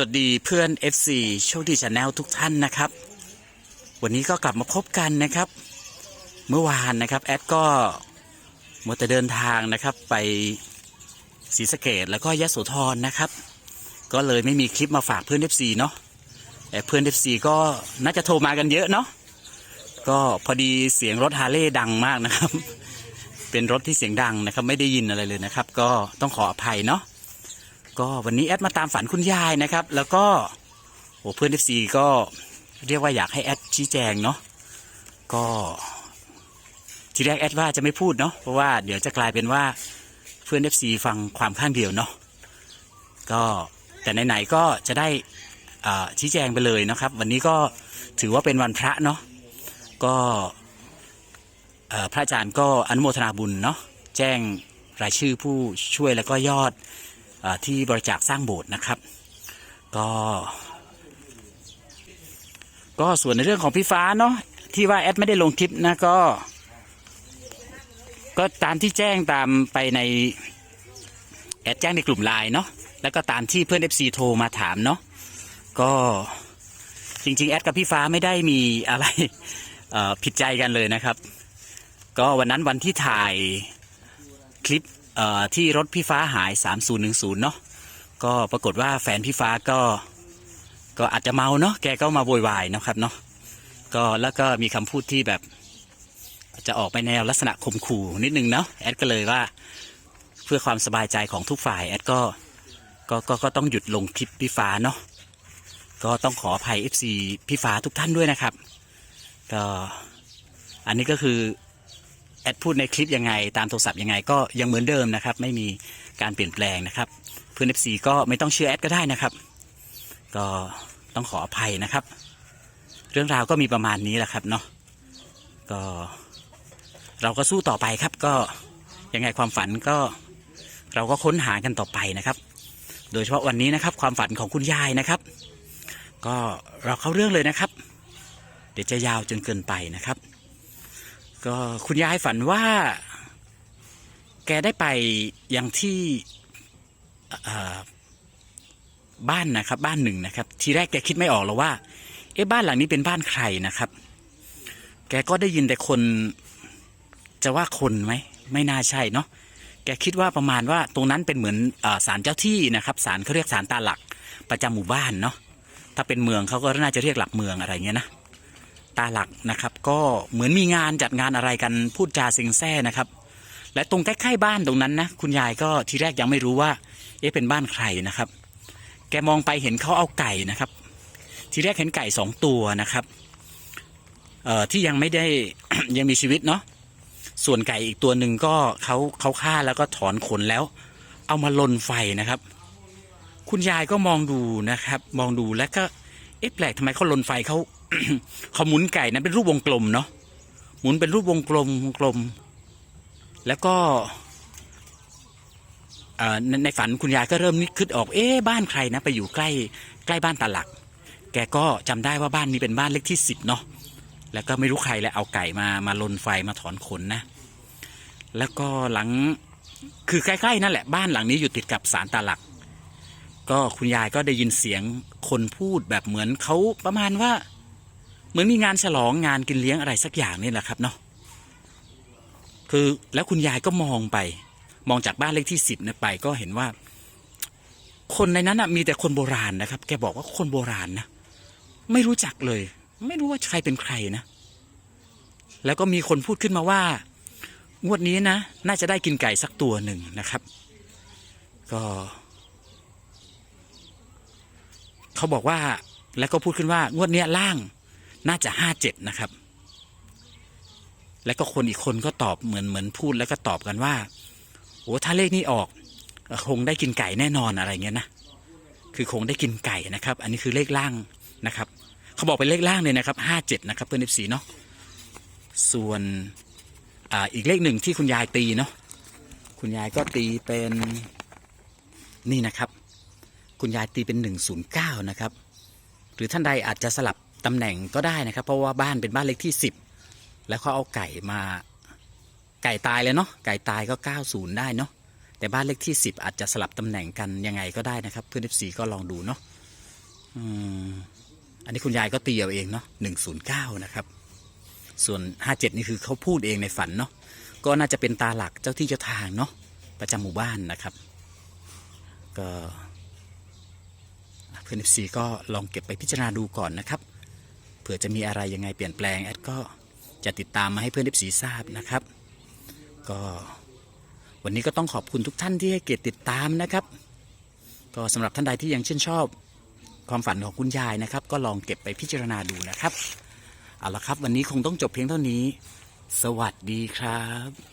วัสดีเพื่อน FC โชคดีชาแนลทุกท่านนะครับ วันนี้ก็กลับมาพบกันนะครับ เมื่อวานนะครับแอดก็มัวแต่เดินทางนะครับไปศรีสะเกดแล้วก็ยะโสธรนะครับ ก็เลยไม่มีคลิปมาฝากเพื่อน FC เนาะแต่เพื่อน FC ก็น่าจะโทรมากันเยอะเนาะก็พอดีเสียงรถฮาร์เลย์ดังมากนะครับ เป็นรถที่เสียงดังนะครับไม่ได้ยินอะไรเลยนะครับ ก็ต้องขออภัยเนาะ ก็วันนี้แอดมาตามฝันคุณยายนะครับ แล้วก็โอ้เพื่อนเอฟซีก็เรียกว่าอยากให้แอดชี้แจงเนาะก็ทีแรกแอดว่าจะไม่พูดเนาะเพราะว่าเดี๋ยวจะกลายเป็นว่าเพื่อนเอฟซีฟังความข้างเดียวเนาะก็แต่ไหนๆก็จะได้ชี้แจงไปเลยนะครับ วันนี้ก็ถือว่าเป็นวันพระเนาะก็พระอาจารย์ก็อนุโมทนาบุญเนาะแจ้งรายชื่อผู้ช่วยแล้วก็ยอด ที่บริจาคสร้างโบสถ์นะครับ ก็ ก็ส่วนในเรื่องของพี่ฟ้าเนาะที่ว่าแอดไม่ได้ลงคลิปนะก็ ก็ตามที่แจ้งตามไปในแอดแจ้งในกลุ่มไลน์เนาะแล้วก็ตามที่เพื่อน FC โทรมาถามเนาะก็จริงๆ แอดกับพี่ฟ้าไม่ได้มีอะไรผิดใจกันเลยนะครับ ก็วันนั้นวันที่ถ่ายคลิป ที่รถพี่ฟ้าหาย 3010 เนาะก็ปรากฏว่าแฟนพี่ฟ้าก็ก็อาจจะเมาเนาะแกก็มาโวยวายนะครับเนาะก็แล้วก็มีคำพูดที่แบบจะออกไปแนวลักษณะข่มขู่นิดนึงเนาะแอดก็เลยว่าเพื่อความสบายใจของทุกฝ่ายแอดก็ก็ก็ก็ต้องหยุดลงคลิปพี่ฟ้าเนาะก็ต้องขออภัย FC พี่ฟ้าทุกท่านด้วยนะครับก็อันนี้ก็คือ แอดพูดในคลิปยังไง ตามโทรศัพท์ยังไงก็ยังเหมือนเดิมนะครับ ไม่มีการเปลี่ยนแปลงนะครับ เพื่อน FC ก็ไม่ต้องเชื่อแอดก็ได้นะครับ ก็ต้องขออภัยนะครับ เรื่องราวก็มีประมาณนี้แหละครับเนาะก็เราก็สู้ต่อไปครับ ก็ยังไงความฝันก็เราก็ค้นหากันต่อไปนะครับ โดยเฉพาะวันนี้นะครับ ความฝันของคุณยายนะครับ ก็เราเข้าเรื่องเลยนะครับ เดี๋ยวจะยาวจนเกินไปนะครับ ก็คุณยายฝันว่า แกได้ไปยังที่บ้านนะครับ บ้านหนึ่งนะครับ ทีแรกแกคิดไม่ออกหรอกว่า เอ๊ะบ้านหลังนี้เป็นบ้านใครนะครับ แกก็ได้ยินแต่คนจะว่าคนไหมไม่น่าใช่เนาะแกคิดว่าประมาณว่าตรงนั้นเป็นเหมือนอาศาลเจ้าที่นะครับศาลเขาเรียกศาลตาหลักประจำหมู่บ้านเนาะถ้าเป็นเมืองเขาก็น่าจะเรียกหลักเมืองอะไรเงี้ยนะ ตาหลักนะครับ ก็เหมือนมีงานจัดงานอะไรกันพูดจาเซ็งแซ่นะครับ และตรงใกล้ๆบ้านตรงนั้นนะคุณยายก็ทีแรกยังไม่รู้ว่า เอ๊ะเป็นบ้านใครนะครับ แกมองไปเห็นเขาเอาไก่นะครับ ทีแรกเห็นไก่สองตัวนะครับเอ่อที่ยังไม่ได้ยังมีชีวิตเนาะส่วนไก่อีกตัวหนึ่งก็เขาเขาฆ่าแล้วก็ถอนขนแล้ว เอามาลนไฟนะครับ คุณยายก็มองดูนะครับ มองดูแล้วก็เอ๊ะแปลกทำไมเขาลนไฟเขา เขาหมุนไก่นะเป็นรูปวงกลมเนาะหมุนเป็นรูปวงกลมวงกลม แล้วก็ในฝันคุณยายก็เริ่มนึกคิดออกเอ๊ะบ้านใครนะไปอยู่ใกล้ใกล้บ้านตาหลัก แกก็จำได้ว่าบ้านนี้เป็นบ้านเลขที่สิบเนาะแล้วก็ไม่รู้ใครแล้วเอาไก่มามาลนไฟมาถอนขนนะ แล้วก็หลังคือใกล้ๆนั่นแหละบ้านหลังนี้อยู่ติดกับศาลตาหลัก ก็คุณยายก็ได้ยินเสียงคนพูดแบบเหมือนเขาประมาณว่า เหมือนมีงานฉลองงานกินเลี้ยงอะไรสักอย่างนี่แหละครับเนาะคือแล้วคุณยายก็มองไป มองจากบ้านเลขที่สิบเนี่ยไปก็เห็นว่า คนในนั้นนะมีแต่คนโบราณนะครับ แกบอกว่าคนโบราณนะไม่รู้จักเลย ไม่รู้ว่าใครเป็นใครนะแล้วก็มีคนพูดขึ้นมาว่างวดนี้นะ น่าจะได้กินไก่สักตัวหนึ่งนะครับ ก็เขาบอกว่าแล้วก็พูดขึ้นว่างวดเนี้ยล่าง น่าจะห้าเจ็ดนะครับ แล้วก็คนอีกคนก็ตอบเหมือนเหมือนพูดแล้วก็ตอบกันว่าโอ้ถ้าเลขนี้ออกคงได้กินไก่แน่นอนอะไรเงี้ยนะคือคงได้กินไก่นะครับ อันนี้คือเลขล่างนะครับ เขาบอกเป็นเลขล่างเลยนะครับห้าเจ็ดนะครับเพื่อนเอฟซีเนาะส่วนออีกเลขหนึ่งที่คุณยายตีเนาะคุณยายก็ตีเป็นนี่นะครับ คุณยายตีเป็นหนึ่งศูนย์เก้านะครับ หรือท่านใดอาจจะสลับ ตำแหน่งก็ได้นะครับ เพราะว่าบ้านเป็นบ้านเลขที่สิบแล้วเขาเอาไก่มาไก่ตายเลยเนาะไก่ตายก็ 90 ได้เนาะแต่บ้านเลขที่ 10 อาจจะสลับตำแหน่งกันยังไงก็ได้นะครับ เพื่อน FC ก็ลองดูเนาะอืมอันนี้คุณยายก็ตีเอาเองเนาะหนึ่งศูนย์เก้านะครับ ส่วนห้าเจ็ดนี่คือเขาพูดเองในฝันเนาะก็น่าจะเป็นตาหลักเจ้าที่เจ้าทางเนาะประจำหมู่บ้านนะครับ ก็เพื่อนเอฟซีก็ลองเก็บไปพิจารณาดูก่อนนะครับ ผื่อจะมีอะไรยังไงเปลี่ยนแปลงแอดก็จะติดตามมาให้เพื่อนเอฟซีทราบนะครับ ก็วันนี้ก็ต้องขอบคุณทุกท่านที่ให้เกียรติติดตามนะครับ ก็สำหรับท่านใดที่ยังชื่นชอบความฝันของคุณยายนะครับ ก็ลองเก็บไปพิจารณาดูนะครับเอาละครับ วันนี้คงต้องจบเพียงเท่านี้ สวัสดีครับ